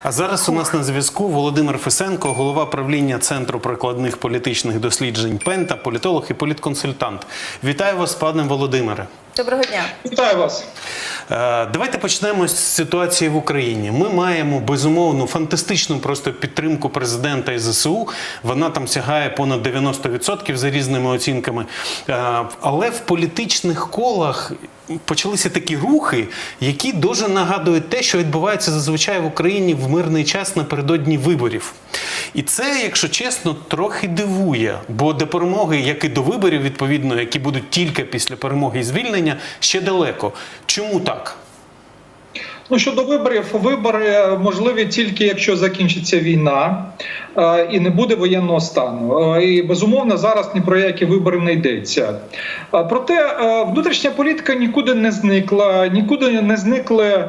А зараз у нас на зв'язку Володимир Фесенко, голова правління Центру прикладних політичних досліджень Пента, політолог і політконсультант. Вітаю вас, пане Володимире. Доброго дня. Вітаю вас. Е, Давайте почнемо з ситуації в Україні. Ми маємо безумовну фантастичну просто підтримку президента і ЗСУ. Вона там сягає понад 90% за різними оцінками. Е, Але в політичних колах почалися такі рухи, які дуже нагадують те, що відбувається зазвичай в Україні в мирний час напередодні виборів. І це, якщо чесно, трохи дивує, бо до перемоги, як і до виборів, відповідно, які будуть тільки після перемоги і звільнення, ще далеко. Чому так? Ну щодо виборів, вибори можливі тільки якщо закінчиться війна е, і не буде воєнного стану. Е, І безумовно зараз ні про які вибори не йдеться. Е, Проте е, внутрішня політика нікуди не зникла, нікуди не зникли е,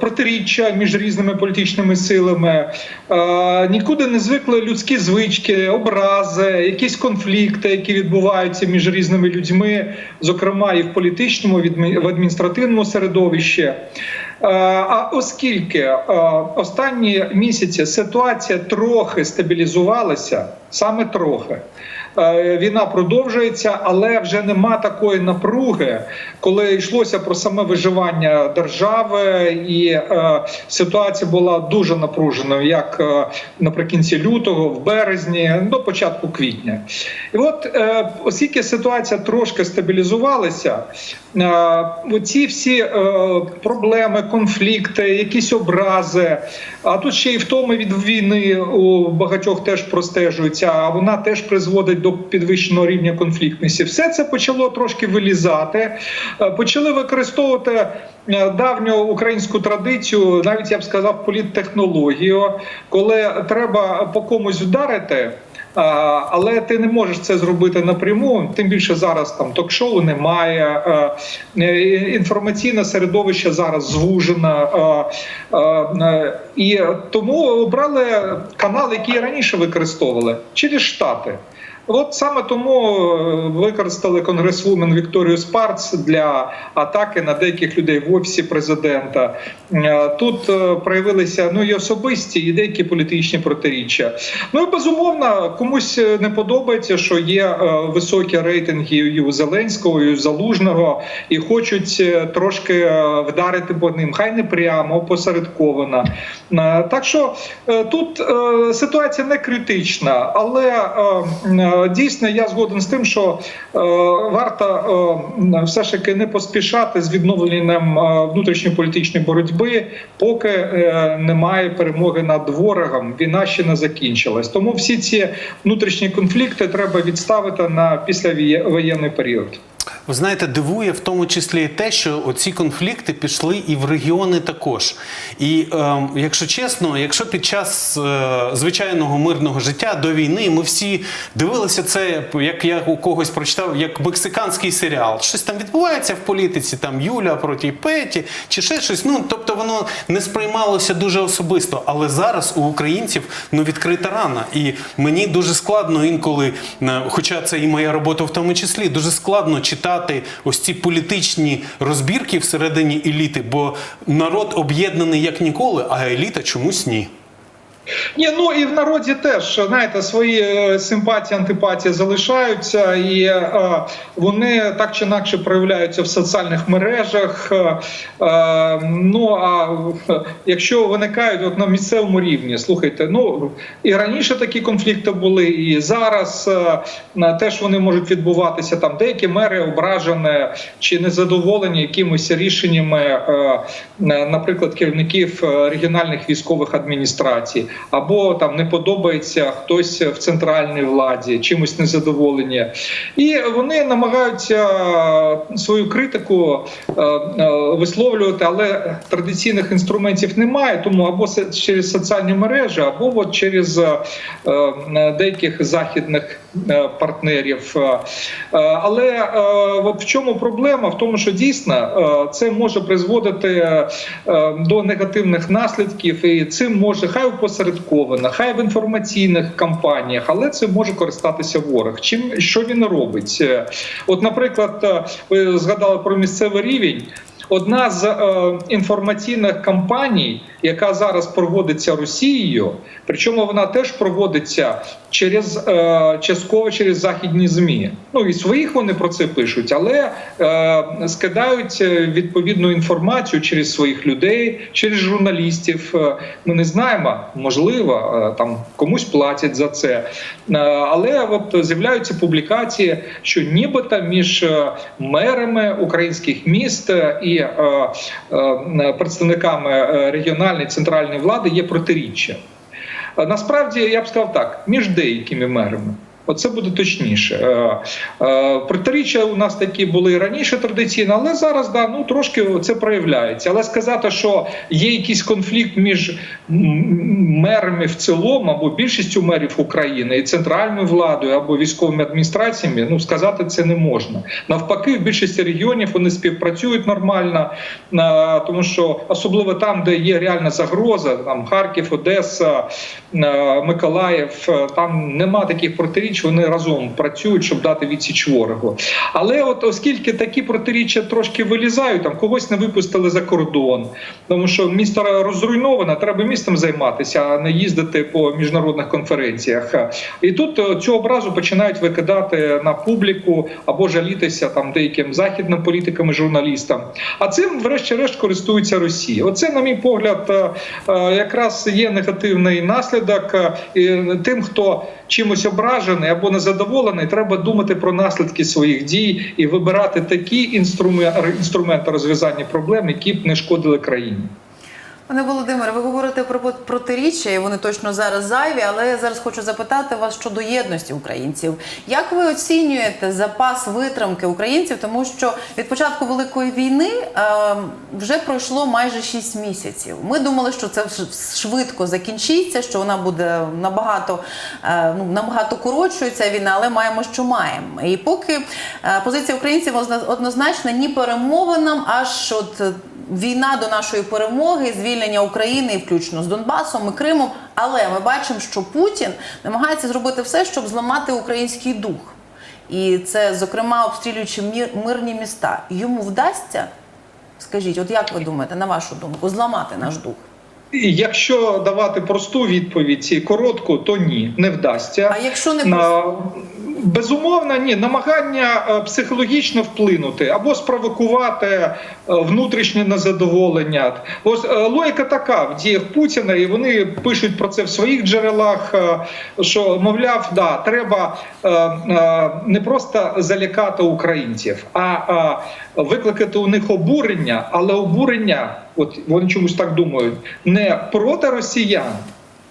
протиріччя між різними політичними силами, е, нікуди не звикли людські звички, образи, якісь конфлікти, які відбуваються між різними людьми, зокрема і в політичному, в адміністративному середовищі. Е, А оскільки е, останні місяці ситуація трохи стабілізувалася, саме трохи. Е, Війна продовжується, але вже нема такої напруги, коли йшлося про саме виживання держави, і е, ситуація була дуже напруженою, як е, наприкінці лютого, в березні, до початку квітня. І от, оскільки ситуація трошки стабілізувалася, оці всі проблеми, конфлікти, якісь образи, а тут ще й втоми від війни у багатьох теж простежуються, а вона теж призводить до підвищеного рівня конфліктності. Все це почало трошки вилізати, е, почали використовувати е, давню українську традицію, навіть я б сказав, політтехнологію, коли треба по комусь вдарити. Але ти не можеш це зробити напряму. Тим більше зараз там ток-шоу немає. е, е, Інформаційне середовище зараз звужено. е, е, І тому обрали канал, який раніше використовували через штати. От саме тому е, використали конгресвумен Вікторію Спарц для атаки на деяких людей в офісі президента. Е, Тут е, проявилися ну і особисті, і деякі політичні протиріччя. Ну і безумовно, комусь не подобається, що є високі рейтинги і у Зеленського, і у Залужного, і хочуть трошки вдарити по ним. Хай не прямо, опосередковано. Е, Так що тут ситуація не критична, але дійсно я згоден з тим, що е, варто е, все ж таки не поспішати з відновленням е, внутрішньополітичної боротьби, поки немає перемоги над ворогом. Війна ще не закінчилась. Тому всі ці внутрішні конфлікти треба відставити на післявоєнний період. Ви знаєте, дивує в тому числі і те, що оці конфлікти пішли і в регіони також. І е, якщо чесно, якщо під час е, звичайного мирного життя до війни ми всі дивилися це, як я у когось прочитав, як мексиканський серіал. Щось там відбувається в політиці, там Юля проти Петі, чи ще щось. Ну тобто воно не сприймалося дуже особисто. Але зараз у українців ну відкрита рана. І мені дуже складно інколи, е, хоча це і моя робота в тому числі, дуже складно читати ось ці політичні розбірки всередині еліти, бо народ об'єднаний як ніколи, а еліта чомусь ні. Ні, ну і в народі теж знаєте, свої е, симпатії, антипатії залишаються, і е, вони так чи інакше проявляються в соціальних мережах. Е, е, ну а якщо виникають от на місцевому рівні, слухайте, ну і раніше такі конфлікти були, і зараз е, теж вони можуть відбуватися. Там деякі мери ображені чи незадоволені якимось рішеннями, е, наприклад, керівників е, регіональних військових адміністрацій, або там не подобається хтось в центральній владі, чимось незадоволені, і вони намагаються е, свою критику е, е, висловлювати, але традиційних інструментів немає. Тому або через соціальні мережі, або от через деяких західних партнерів. Але в чому проблема? В тому, що дійсно це може призводити до негативних наслідків, і цим може хай опосередковано, хай в інформаційних кампаніях, але це може користатися ворог. Чим що він робить? Е, От, наприклад, е, ви згадали про місцевий рівень. Одна з е, інформаційних кампаній, яка зараз проводиться Росією, причому вона теж проводиться через е, частково через західні змі. Ну і своїх вони про це пишуть, але е, скидають е, відповідну інформацію через своїх людей, через журналістів. Е, Ми не знаємо, можливо, е, там комусь платять за це. Але от з'являються публікації, що нібито між мерами українських міст і е, е, представниками е, регіональної центральної влади є протиріччя. Е, Насправді я б сказав так: між деякими мерами. Оце буде точніше. Е, е, Протиріччя у нас такі були і раніше традиційно, але зараз да, ну, трошки це проявляється. Але сказати, що є якийсь конфлікт між мерами в цілому або більшістю мерів України і центральною владою або військовими адміністраціями, ну сказати це не можна. Навпаки, в більшості регіонів вони співпрацюють нормально, е, тому що особливо там, де є реальна загроза, там Харків, Одеса, Миколаїв, там нема таких протиріч, вони разом працюють, щоб дати відсіч ворогу. Але от оскільки такі протиріччя трошки вилізають, там когось не випустили за кордон, тому що місто розруйноване, треба містом займатися, а не їздити по міжнародних конференціях. І тут е, цю образу починають викидати на публіку або жалітися там деяким західним політикам і журналістам. А цим, врешті-решт, користується Росія. Оце, на мій погляд, е, е, якраз є негативний наслідок. Тим, хто чимось ображений або незадоволений, треба думати про наслідки своїх дій і вибирати такі інструменти розв'язання проблем, які б не шкодили країні. Пане Володимире, ви говорите про протиріччя, і вони точно зараз зайві, але я зараз хочу запитати вас щодо єдності українців. Як ви оцінюєте запас витримки українців? Тому що від початку великої війни е, вже пройшло майже 6 місяців. Ми думали, що це швидко закінчиться, що вона буде набагато е, ну набагато коротшується війна, але маємо, що маємо. І поки е, позиція українців озна- однозначна ні перемовинам, аж от е, війна до нашої перемоги, звільнення України, і включно з Донбасом і Кримом. Але ми бачимо, що Путін намагається зробити все, щоб зламати український дух. І це, зокрема, обстрілюючи мирні міста. Йому вдасться, скажіть, от як ви думаєте, на вашу думку, зламати наш дух? Якщо давати просту відповідь коротку, то ні, не вдасться. А якщо не На- Безумовно, ні, намагання е, психологічно вплинути або спровокувати е, внутрішнє незадоволення. Ось е, логіка така в діях Путіна, і вони пишуть про це в своїх джерелах. Що мовляв, да, треба не просто залякати українців, а викликати у них обурення, але обурення, от вони чомусь так думають, не проти росіян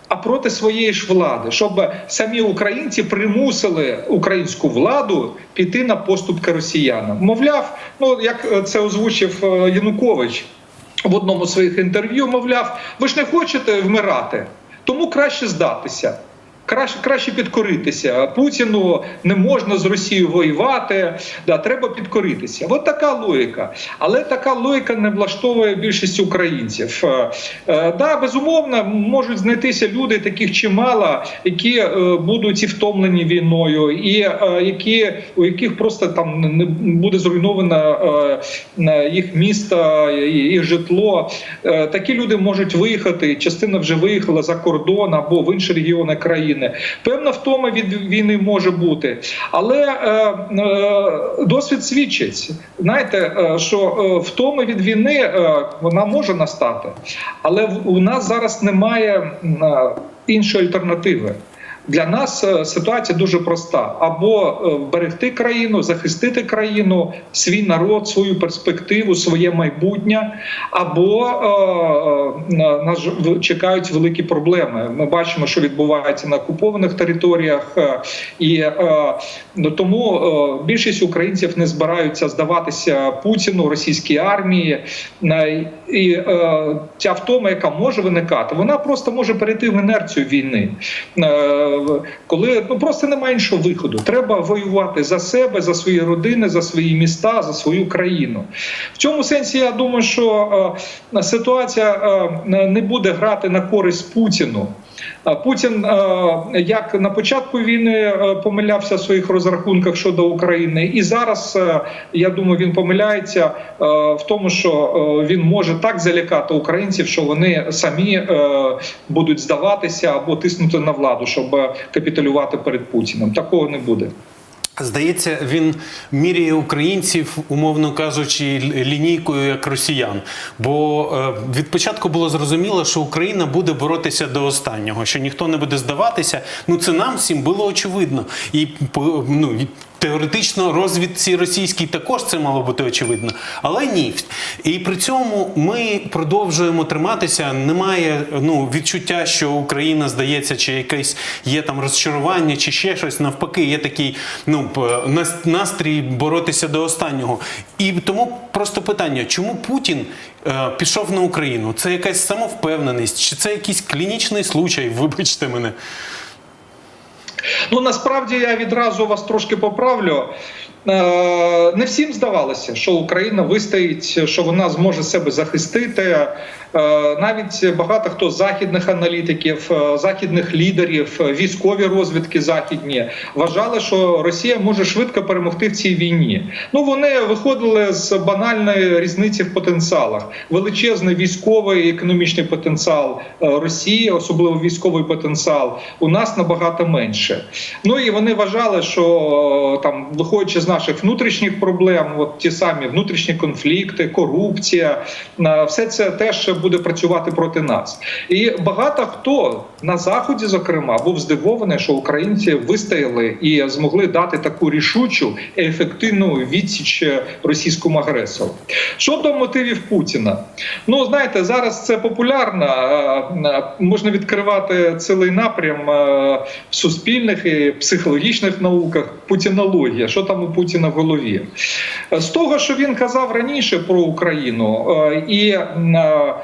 а проти своєї ж влади, щоб самі українці примусили українську владу піти на поступки росіянам. Мовляв, ну як це озвучив е, Янукович в одному з своїх інтерв'ю, мовляв, ви ж не хочете вмирати, тому краще здатися. Краще краще підкоритися Путіну не можна з Росією воювати. Да, треба підкоритися. От така логіка. Але така логіка не влаштовує більшість українців. Е, е, да, безумовно, можуть знайтися люди, таких чимало, які е, будуть і втомлені війною, і які у яких просто там не буде зруйновано їх місто, і- житло. Такі люди можуть виїхати. Частина вже виїхала за кордон або в інші регіони країни. Певна втома від війни може бути, але е, е, досвід свідчить. Знаєте, е, що е, втома від війни е, вона може настати, але в- у нас зараз немає е, іншої альтернативи. Для нас е, ситуація дуже проста: або е, вберегти країну, захистити країну, свій народ, свою перспективу, своє майбутнє, або е, на- нас чекають великі проблеми. Ми бачимо, що відбувається на окупованих територіях, і ну, тому більшість українців не збираються здаватися Путіну, російській армії. І ця втома, яка може виникати, вона просто може перейти в інерцію війни. Коли ну просто немає іншого виходу. Треба воювати за себе, за свої родини, за свої міста, за свою країну. В цьому сенсі я думаю, що е, ситуація е, не буде грати на користь Путіну. Путін, е, як на початку війни е, помилявся в своїх розрахунках щодо України, і зараз е, я думаю, він помиляється в тому, що він може так залякати українців, що вони самі будуть здаватися або тиснути на владу, щоб капітулювати перед Путіним. Такого не буде. Здається, він міряє українців, умовно кажучи, лінійкою як росіян. Бо е, від початку було зрозуміло, що Україна буде боротися до останнього, що ніхто не буде здаватися. Ну це нам всім було очевидно. І ну, теоретично розвідці російській також це мало бути очевидно. Але ні. І при цьому ми продовжуємо триматися. Немає ну відчуття, що Україна здається, чи якесь є там розчарування, чи ще щось. Навпаки, є такий ну настрій боротися до останнього. І тому просто питання: чому Путін е, пішов на Україну? Це якась самовпевненість, чи це якийсь клінічний случай? Вибачте мене. Ну насправді я відразу вас трошки поправлю. Е, Не всім здавалося, що Україна вистоїть, що вона зможе себе захистити. Е, Навіть багато хто з західних аналітиків, е, західних лідерів, е, військові розвідки західні вважали, що Росія може швидко перемогти в цій війні. Ну вони виходили з банальної різниці в потенціалах. Величезний військовий і економічний потенціал Росії, особливо військовий потенціал, у нас набагато менше. Ну і вони вважали, що там, виходячи з наших внутрішніх проблем, от ті самі внутрішні конфлікти, корупція, все це теж буде працювати проти нас. І багато хто на заході, зокрема, був здивований, що українці вистояли і змогли дати таку рішучу і ефективну відсіч російському агресору. Щодо мотивів Путіна, ну знаєте, зараз це популярно. е, е, Можна відкривати цілий напрям е, в суспільних і психологічних науках. Путінологія, що там у Путіна в голові. З того, що він казав раніше про Україну, е, і е, е,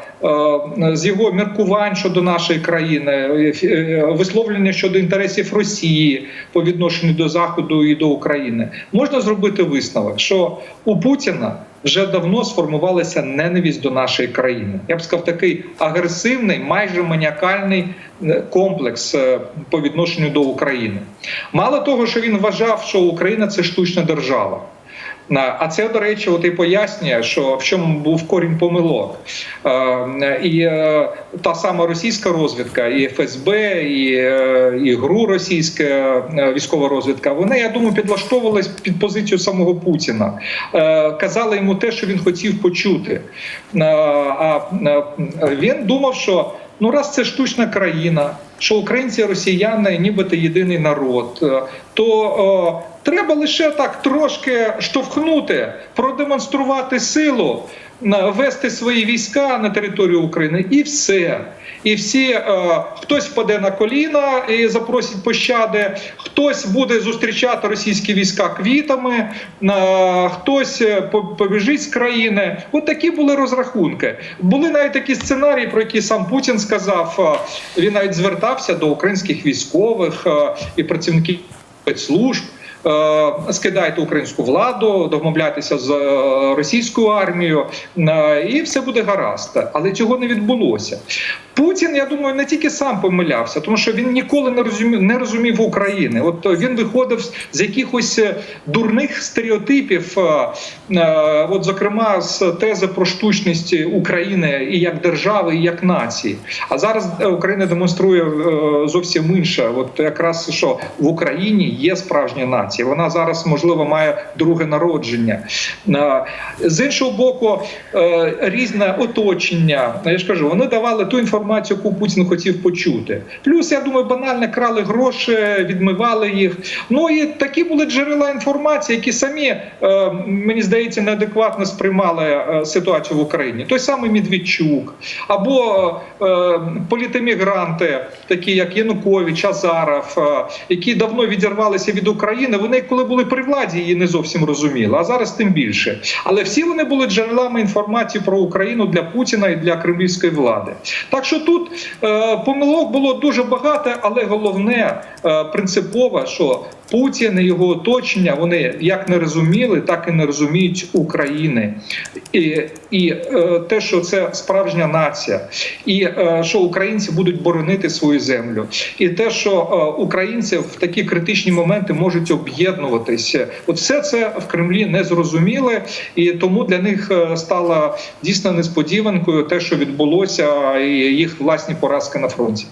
з його міркувань щодо нашої країни, е, е, висловлення щодо інтересів Росії по відношенню до Заходу і до України, можна зробити висновок, що у Путіна вже давно сформувалася ненависть до нашої країни. Я б сказав, такий агресивний, майже маніакальний е, комплекс е, по відношенню до України. Мало того, що він вважав, що Україна це штучна держава. А це, до речі, от і пояснює, що в чому був корінь помилок. Е, І е, та сама російська розвідка, і ФСБ, і, е, і ГРУ російська військова розвідка, вони, я думаю, підлаштовувались під позицію самого Путіна. Казали йому те, що він хотів почути. А він думав, що ну раз це штучна країна, що українці росіяни нібито єдиний народ, то треба лише так трошки штовхнути, продемонструвати силу, вести свої війська на територію України, і все. І всі е, хтось впаде на коліна і запросить пощади, хтось буде зустрічати російські війська квітами, е, хтось побіжить з країни. От такі були розрахунки. Були навіть такі сценарії, про які сам Путін сказав. е, Він навіть звертався до українських військових е, і працівників спецслужб. Е, Скидайте українську владу, домовляйтеся з е, російською армією, е, і все буде гаразд. Але цього не відбулося. Путін, я думаю, не тільки сам помилявся, тому що він ніколи не розумів, не розумів України. От е, він виходив з- якихось е, дурних стереотипів, е, от зокрема з тези про штучність України і як держави, і як нації. А зараз Україна демонструє зовсім інше. От якраз що в Україні є справжня нація. Вона зараз можливо має друге народження. З іншого боку, різне оточення. Я ж кажу, вони давали ту інформацію, яку Путін хотів почути. Плюс, я думаю, банально крали гроші, відмивали їх. Ну і такі були джерела інформації, які самі е, мені здається неадекватно сприймали е, ситуацію в Україні. Той самий Медведчук або е, політемігранти, такі як Янукович, Азаров, які давно відірвалися від України. Вони, коли були при владі, її не зовсім розуміли, а зараз тим більше. Але всі вони були джерелами інформації про Україну для Путіна і для кремлівської влади. Так що тут е, помилок було дуже багато, але головне е, принципове, що Путін і його оточення вони як не розуміли, так і не розуміють України. І, і е, те, що це справжня нація, і е, що українці будуть боронити свою землю, і те, що е, українці в такі критичні моменти можуть об'єднуватися, от все це в Кремлі не зрозуміли, і тому для них е, стало дійсно несподіванкою те, що відбулося, і їх власні поразки на фронті.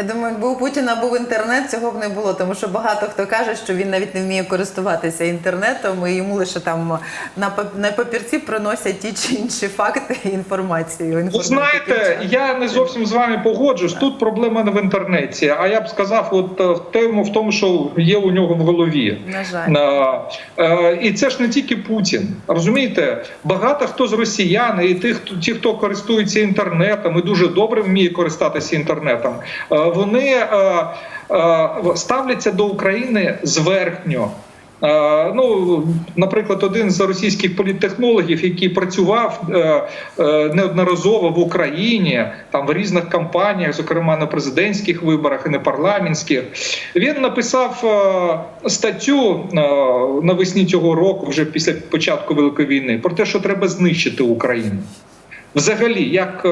Я думаю, якби у Путіна був інтернет, цього б не було, тому що багато хто каже, що він навіть не вміє користуватися інтернетом, і йому лише там на пап- на папірці приносять ті чи інші факти і інформацію. Ви знаєте, я не зовсім з вами погоджусь. Тут проблема не в інтернеті, а я б сказав, от е, в тому, в тому, що є у нього в голові. На жаль. Е, е, І це ж не тільки Путін. Розумієте, багато хто з росіян і тих, хто- ті, хто користується інтернетом і дуже добре вміє користатися інтернетом, вони е, е, ставляться до України зверхньо. Е, Ну, наприклад, один з російських політтехнологів, який працював неодноразово в Україні, там в різних кампаніях, зокрема на президентських виборах і на парламентських, він написав статтю навесні цього року, вже після початку Великої війни, про те, що треба знищити Україну. Взагалі, як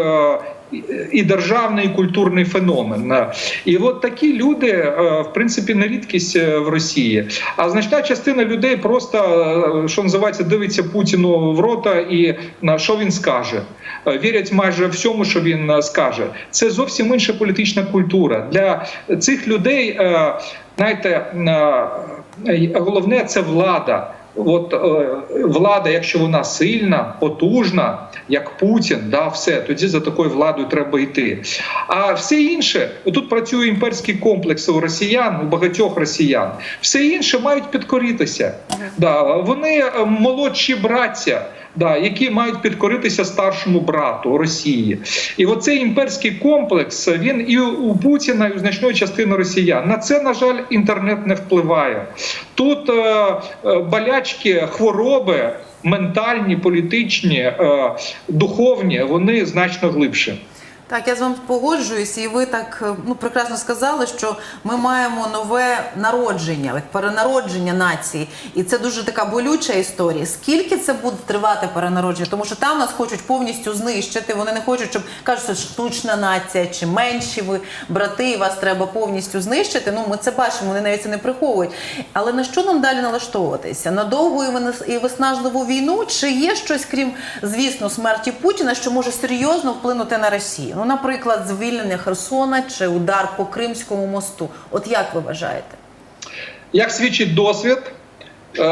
і державний, і культурний феномен. І от такі люди, е, в принципі, не рідкість е, в Росії. А значна частина людей просто, е, що називається, дивиться Путіну в рота і на що він скаже. Вірять майже всьому, що він скаже. Це зовсім інша політична культура. Для цих людей, знаєте, головне це влада. От влада, якщо вона сильна, потужна, як Путін, да, все тоді за такою владою треба йти. А все інше, тут працює імперський комплекс у росіян, у багатьох росіян. Все інше мають підкоритися. Да, вони е, молодші браття. Да, які мають підкоритися старшому брату Росії, і оцей імперський комплекс він і у Путіна, і у значної частини росіян. На це на жаль інтернет не впливає. Тут е, е, болячки, хвороби ментальні, політичні, е, духовні, вони значно глибші. Так, я з вами погоджуюсь, і ви так е, ну прекрасно сказали, що ми маємо нове народження, як перенародження нації, і це дуже така болюча історія. Скільки це буде тривати перенародження? Тому що там нас хочуть повністю знищити. Вони не хочуть, щоб кажуть, що штучна нація чи менші ви брати, і вас треба повністю знищити. Ну ми це бачимо, вони навіть це не приховують. Але на що нам далі налаштовуватися? На довгу і виснажливу війну? Чи є щось, крім звісно, смерті Путіна, що може серйозно вплинути на Росію? Ну, наприклад, звільнення Херсона чи удар по Кримському мосту. От як ви вважаєте? Як свідчить досвід е,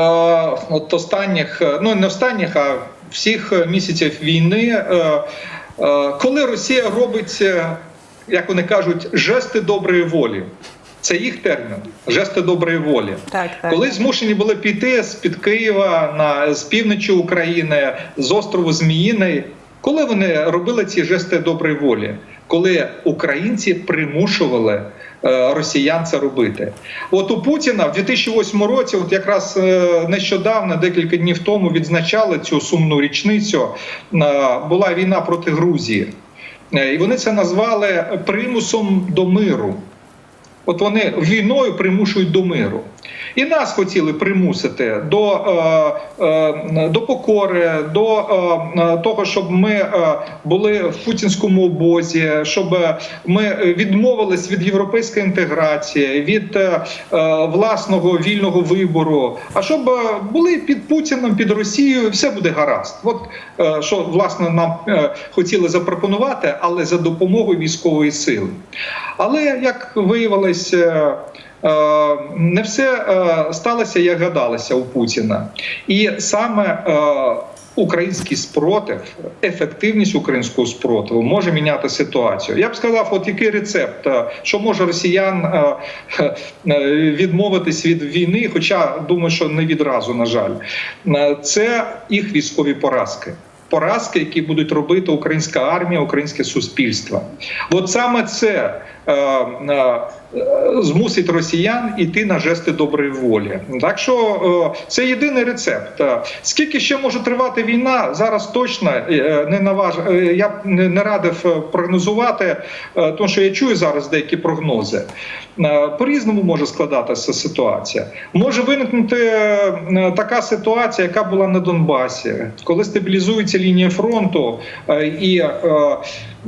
от останніх, е, ну не останніх, а всіх місяців війни, е, е, коли Росія робить, е, як вони кажуть, жести доброї волі. Це їх термін жести доброї волі. Так, так. Коли змушені були піти з під Києва на з півночі України, з острову Зміїний, коли вони робили ці жести доброї волі, коли українці примушували е, росіян це робити. От у Путіна в 2008 році, от якраз е, нещодавно, декілька днів тому, відзначали цю сумну річницю. е, Була війна проти Грузії, і вони це назвали примусом до миру. От вони війною примушують до миру. І нас хотіли примусити до, е, е, до покори, до е, того, щоб ми були в путінському обозі, щоб ми відмовились від європейської інтеграції, від власного вільного вибору. А щоб були під Путіном, під Росією, все буде гаразд. От що власне нам хотіли запропонувати, але за допомогою військової сили. Але як виявилось. Е, Е, не все е, сталося, як гадалося у Путіна, і саме український спротив, ефективність українського спротиву може міняти ситуацію. Я б сказав, от який рецепт, що може росіян відмовитись від війни, хоча думаю, що не відразу, на жаль, це їх військові поразки. поразки, які будуть робити українська армія, українське суспільство. От саме це змусить росіян іти на жести доброї волі. Так що е, це єдиний рецепт. Е, Скільки ще може тривати війна? Зараз точно е, не наваж... е, Я б не радив е, прогнозувати, е, тому що я чую зараз деякі прогнози. Е, По-різному може складатися ситуація. Може виникнути е, така ситуація, яка була на Донбасі, коли стабілізується лінія фронту е, і е,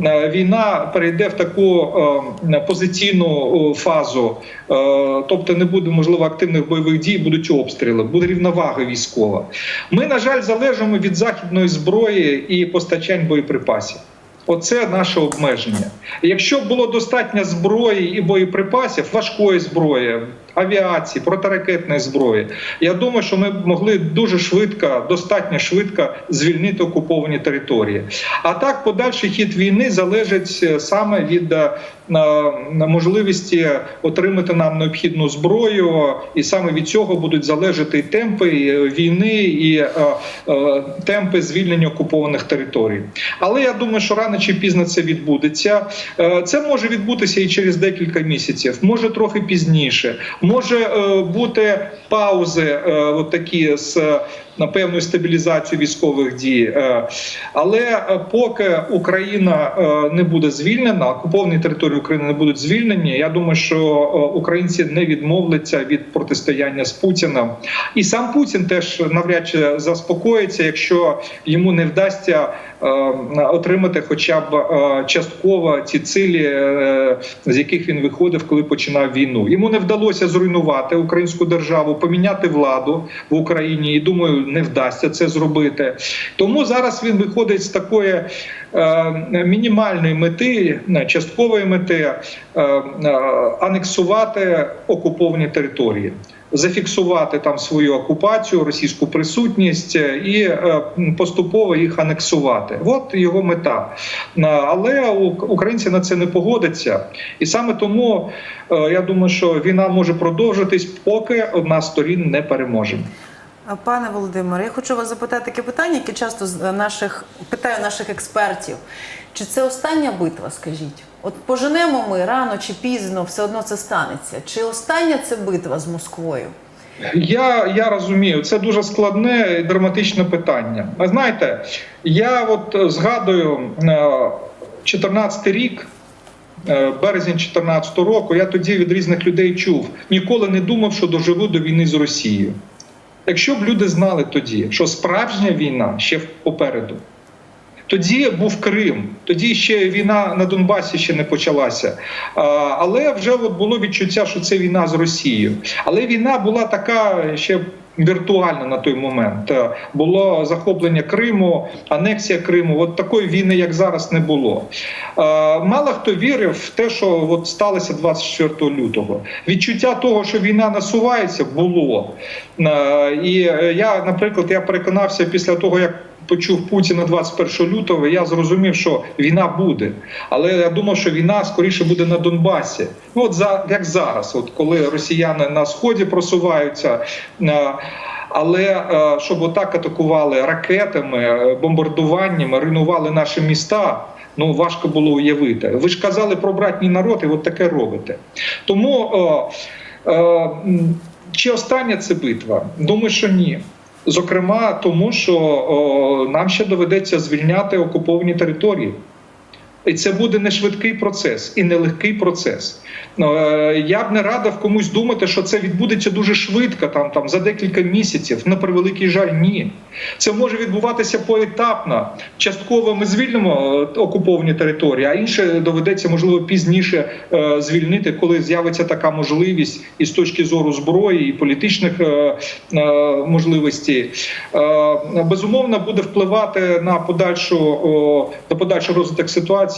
е, війна перейде в таку е, позиційну е, фазу, е, тобто не буде можливо активних бойових дій, будуть обстріли, буде рівновага військова. Ми, на жаль, залежимо від західної зброї і постачань боєприпасів. Оце наше обмеження. Якщо б було достатньо зброї і боєприпасів, важкої зброї, авіації, протиракетної зброї, я думаю, що ми могли дуже швидко, достатньо швидко звільнити окуповані території. А так, подальший хід війни залежить е, саме від е, можливості отримати нам необхідну зброю, і саме від цього будуть залежати темпи е, війни, і е, е, темпи звільнення окупованих територій. Але я думаю, що рано чи пізно це відбудеться. Це може відбутися і через декілька місяців, може трохи пізніше, може бути паузи, от такі з на певну стабілізацію військових дій. Але поки Україна не буде звільнена, окуповані території України не будуть звільнені. Я думаю, що е, українці не відмовляться від протистояння з Путіним. І сам Путін теж навряд чи заспокоїться, якщо йому не вдасться е, отримати хоча б е, частково ці цілі, з яких він виходив, коли починав війну. Йому не вдалося зруйнувати українську державу, поміняти владу в Україні. І думаю, не вдасться це зробити. Тому зараз він виходить з такої мінімальної мети, часткової мети е, е, анексувати окуповані території. Зафіксувати там свою окупацію, російську присутність е, і поступово їх анексувати. От його мета. Але українці на це не погодяться, і саме тому я думаю, що війна може продовжитись, поки одна з сторін не переможе. Пане Володимире, я хочу вас запитати таке питання, яке часто наших питаю наших експертів. Чи це остання битва, скажіть? От поженемо ми рано чи пізно, все одно це станеться. Чи остання це битва з Москвою? Я, я розумію, це дуже складне і драматичне питання. А знаєте, я от е, згадую 14 рік. е, Березень 14 року я тоді від різних людей чув, ніколи не думав, що доживу до війни з Росією. Якщо б люди знали тоді, що справжня війна ще попереду, тоді був Крим, тоді ще війна на Донбасі ще не почалася. Але вже от було відчуття, що це війна з Росією. Але війна була така ще. Віртуальна на той момент Е, було захоплення Криму, анексія Криму. От такої війни, як зараз, не було. Е, Мало хто вірив в те, що от сталося 24 лютого. Відчуття того, що війна насувається, було. Е, І я, наприклад, я переконався після того, як почув Путіна 21 лютого, я зрозумів, що війна буде. Але я думав, що війна скоріше буде на Донбасі. Ну, от за як зараз, от коли росіяни на сході просуваються. е, Але е, щоб отак атакували ракетами, е, бомбардуваннями, руйнували наші міста. Ну важко було уявити. Ви ж казали про братній народ, і от таке робите. Тому чи остання це битва? Думаю, що ні. Зокрема, тому що о, нам ще доведеться звільняти окуповані території. І це буде не швидкий процес і не легкий процес. Е, Я б не радив комусь думати, що це відбудеться дуже швидко, там, там за декілька місяців. На превеликий жаль, ні. Це може відбуватися поетапно. Частково ми звільнимо е, окуповані території, а інше доведеться можливо пізніше е, звільнити, коли з'явиться така можливість і з точки зору зброї і політичних можливостей. Безумовно, буде впливати на подальшу на подальший розвиток ситуації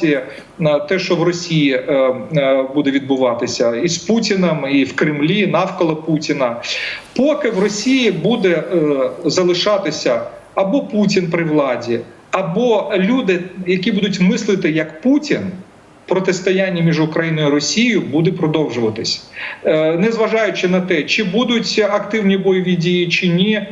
на те, що в Росії е, е, буде відбуватися і з Путіним, і в Кремлі навколо Путіна. Поки в Росії буде е, залишатися або Путін при владі, або люди, які будуть мислити як Путін. Протистояння між Україною і Росією буде продовжуватись, Е, незважаючи на те, чи будуть активні бойові дії чи ні.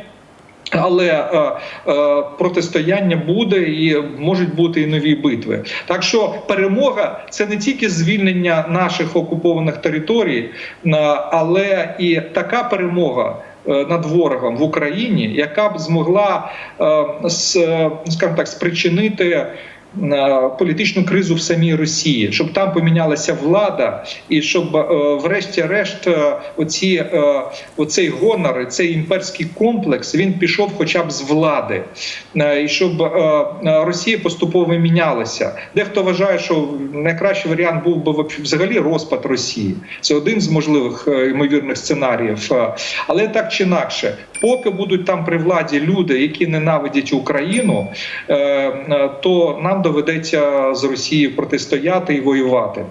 Але е, е, протистояння буде і можуть бути і нові битви. Так що перемога це не тільки звільнення наших окупованих територій, е, але і така перемога. е, Над ворогом в Україні, яка б змогла е, е, скажімо так, спричинити політичну кризу в самій Росії, щоб там помінялася влада, і щоб, е, врешті-решт, е, оці е, оцей гонор, цей імперський комплекс він пішов хоча б з влади, і щоб Росія поступово мінялася. Дехто вважає, що найкращий варіант був би взагалі розпад Росії. Це один з можливих ймовірних сценаріїв. Але так чи інакше, поки будуть там при владі люди, які ненавидять Україну, е, е, то нам доведеться з Росією протистояти і воювати.